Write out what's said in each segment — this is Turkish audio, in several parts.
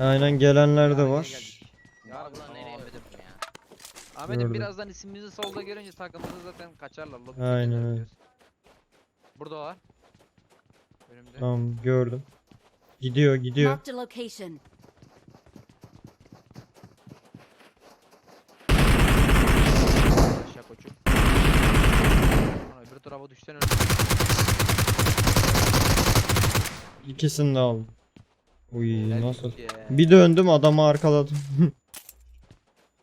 Aynen gelenler de var. nereye Ahmet'im. vurdum ya? Ahmet'im Gördüm. birazdan ismimizi solda görünce takımımızı zaten kaçarlar. Lobi Aynen öyle. Burada var. Önümde. Tamam gördüm. Gidiyor gidiyor. Marked a location. Aşağı koçum. Ana öbür tarafa düşsen önce. İkisini de aldım. Uy nasıl? Bir... Bir döndüm adamı arkaladım.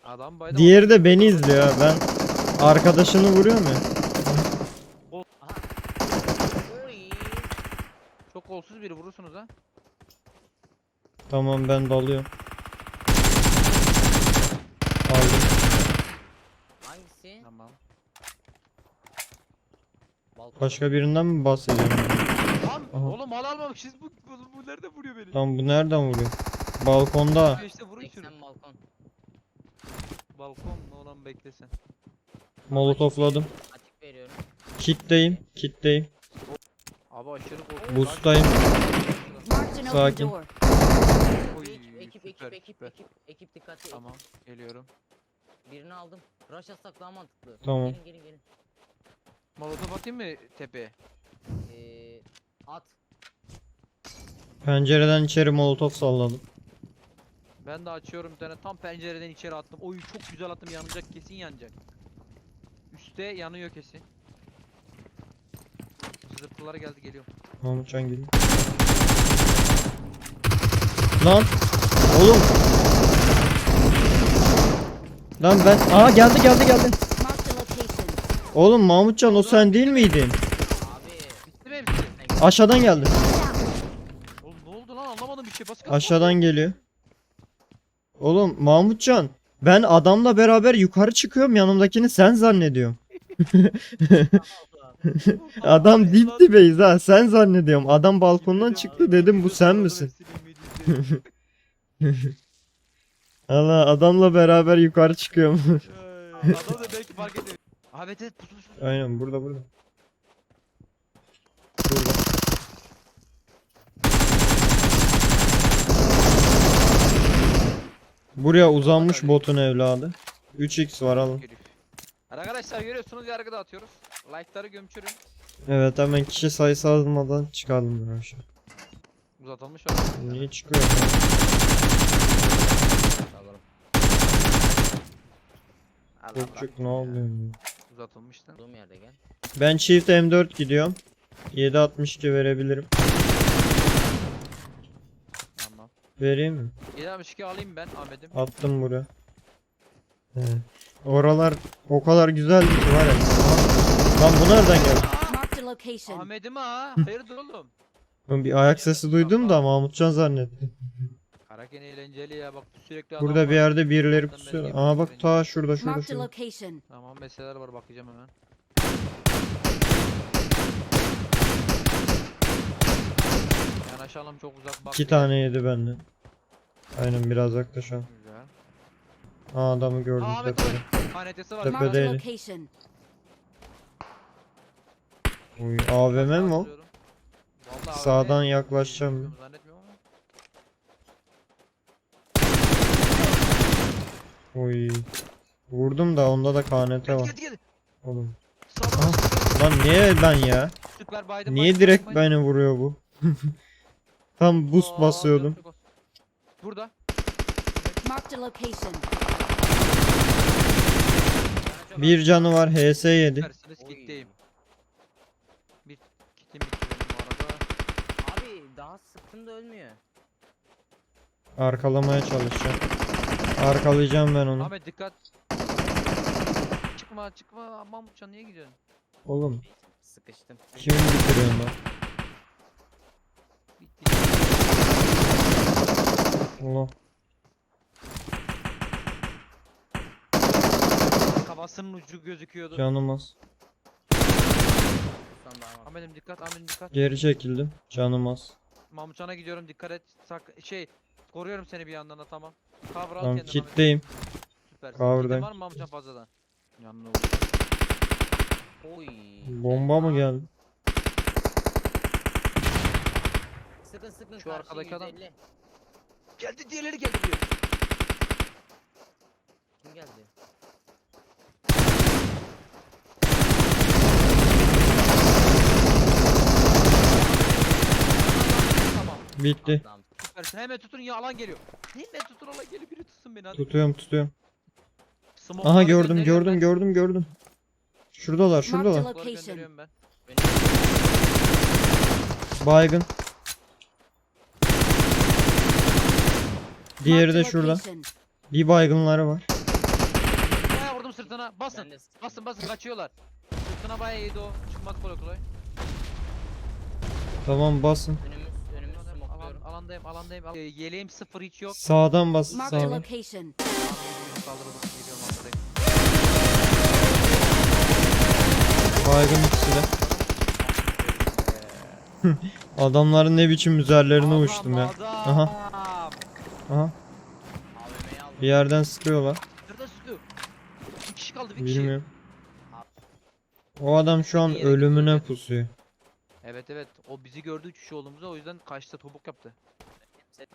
Adam baydı. Diğeri de beni izliyor. ha. Ben arkadaşını. Aha. Oy. Çok kolsuz biri vurursunuz ha. Tamam ben dalıyorum. Aldım. Hangisi? Tamam. Balkon. Başka birinden mi bahsediyorum? Lan mal almamışız bu, bu, bu nerede vuruyor beni? Tamam bu nereden vuruyor? Balkonda. İşte vurun şunu. 80 balkon. Balkon mu olan beklesen. Molotofladım. Açık veriyorum. Kitleyim. Kitleyim. Abi aşırı korktum. Boost'tayım. Marked an open Sakin. door. Oy, Ekip ekip ekip süper, ekip süper. ekip ekip dikkatli. Tamam geliyorum. Birini aldım. Rush atsak daha mantıklı. Tamam. Gelin gelin gelin. Molotof atayım mı tepeye? Ee, at. Pencereden içeri molotof salladım. Ben de açıyorum bir tane tam pencereden içeri attım. Oy çok güzel attım yanacak kesin yanacak. Üste yanıyor kesin. Zıpkılar geldi geliyorum. Mahmutcan geliyor. Lan. Oğlum. Lan ben. Aa geldi geldi geldi. Oğlum Mahmutcan o sen değil miydin? Abi. Bitti mi hepsi? Aşağıdan geldi. Watch out. Oğlum ne oldu lan anlamadım bir şey. Bas Aşağıdan geliyor. Oğlum Mahmutcan ben adamla beraber yukarı çıkıyorum yanımdakini sen zannediyorum. Adam dip dibeyiz ha sen zannediyorum. Adam balkondan çıktı dedim bu sen misin? Allah adamla beraber yukarı çıkıyorum. Ay, Adam da belki fark ediyor. Ahmet et pus pus pus. Aynen burada burada. Burada. Buraya uzanmış botun evladı. 3x var alın. Arkadaşlar görüyorsunuz yargıda atıyoruz. Like'ları gömçürün. Evet hemen kişi sayısı azalmadan çıkalım ben aşağı. Uzatılmış var. Niye çıkıyor? Çocuk ne oluyor? Uzatılmıştı. Olduğum yerde gel. Ben çift M4 gidiyorum. 7.62 verebilirim. Tamam. Vereyim mi? 762 alayım ben Ahmet'im. Attım buraya. He. Oralar o kadar güzeldi ki var ya. Aha. Lan bu nereden geldi? Marked a location. Ahmet'im ha. Hayırdır oğlum? Ben bir ayak sesi duydum da Mahmutcan zannettim. Karaken eğlenceli ya bak sürekli Burada adam bir var. yerde birileri pusuyor. Aa bak ta şurada şurada Marked a şurada. location. Tamam meseleler var bakacağım hemen. Yanaşalım çok uzak bak. İki tane yedi benden. Aynen biraz yaklaşalım. Güzel. Aa adamı gördüm Aa, Ahmet tepede. Hanetesi var. Tepede. Marked a location. Uy AVM mi o? Vallahi AVM Sağdan yaklaşacağım. Zannetmiyorum ama. Uy. Vurdum da onda da KNT var. Oğlum. Sağdan sıkıyor. Lan niye ben ya? Süper. Niye baydım, direkt beni vuruyor bu? Tam boost Aa, basıyordum. çok. Burada. Marked a location. Bir canı var HS yedi. Süpersiniz Oy. kitleyim. Bir kitim bitti benim bu arada. Abi daha sıktım da ölmüyor. Arkalamaya çalışacağım. Arkalayacağım ben onu. Ahmet dikkat. Çıkma çıkma aman uçan niye gidiyorsun? Oğlum Sıkıştım. kimi bitiriyorsun lan? Bitti. Allah. Kafasının ucu gözüküyordu. Canım az. Ahmet'im dikkat Ahmet'im dikkat. Geri çekildim. Canım az. Mahmutcan'a gidiyorum dikkat et. Sak şey koruyorum seni bir yandan da tamam. Cover al Tamam kendini Ahmet. kitleyim. Süpersin. cover'dayım. Kitin var mı Mahmutcan fazladan? Yanına oldu. Oy. Bomba mı geldi? Sıkın sıkın Şu karşı arkadaki adam- 150. Geldi diğerleri geldi buraya. Kim geldi? Tamam. Bitti. Adam. Süpersin. Hemen tutun ya alan geliyor. Hemen tutun alan geliyor. Biri tutsun beni hadi. Tutuyorum tutuyorum. Smoke'ları Aha gördüm gönderiyorum gördüm ben. gördüm gördüm. Şuradalar şuradalar. Marked Smoke'ları gönderiyorum ben. Baygın. Diğeri de şurada. Bir baygınları var. Bayağı vurdum sırtına. Basın. Basın basın kaçıyorlar. Sırtına bayağı yedi o. Çıkmaz kolay kolay. Tamam basın. Önümüz, önümüz Alan, smokluyorum. alandayım alandayım. Ee, yeleğim sıfır hiç yok. Sağdan Marked a sağdan. location. Arkadayım. Baygın ikisi de. Adamların ne biçim üzerlerine uçtum ya. adam. Aha. Aha. AVM'yi aldım. Bir yerden sıkıyorlar. Nerede sıkıyor? Bir kişi kaldı bir kişi. Bilmiyorum. O adam şu an Bir yere ölümüne götürdü. pusuyor. Evet evet. O bizi gördü üç kişi olduğumuza o yüzden kaçta topuk yaptı.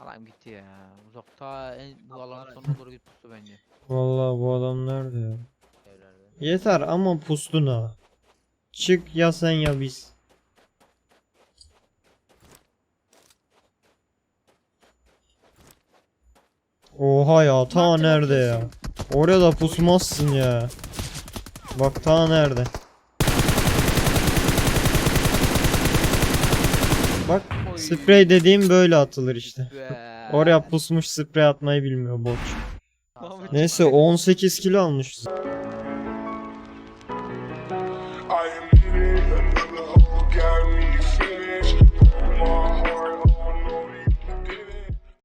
Alan gitti ya. Uzakta en bu alanın sonuna doğru gitti pustu bence. Vallahi bu adam nerede ya? Evlerde. Yeter ama pustun ha. Çık ya sen ya biz. Oha ya ta nerede ya? Oraya da pusmazsın ya. Bak ta nerede? Bak Oy. sprey dediğim böyle atılır işte. Oraya pusmuş sprey atmayı bilmiyor boç. Neyse 18 kilo almışız.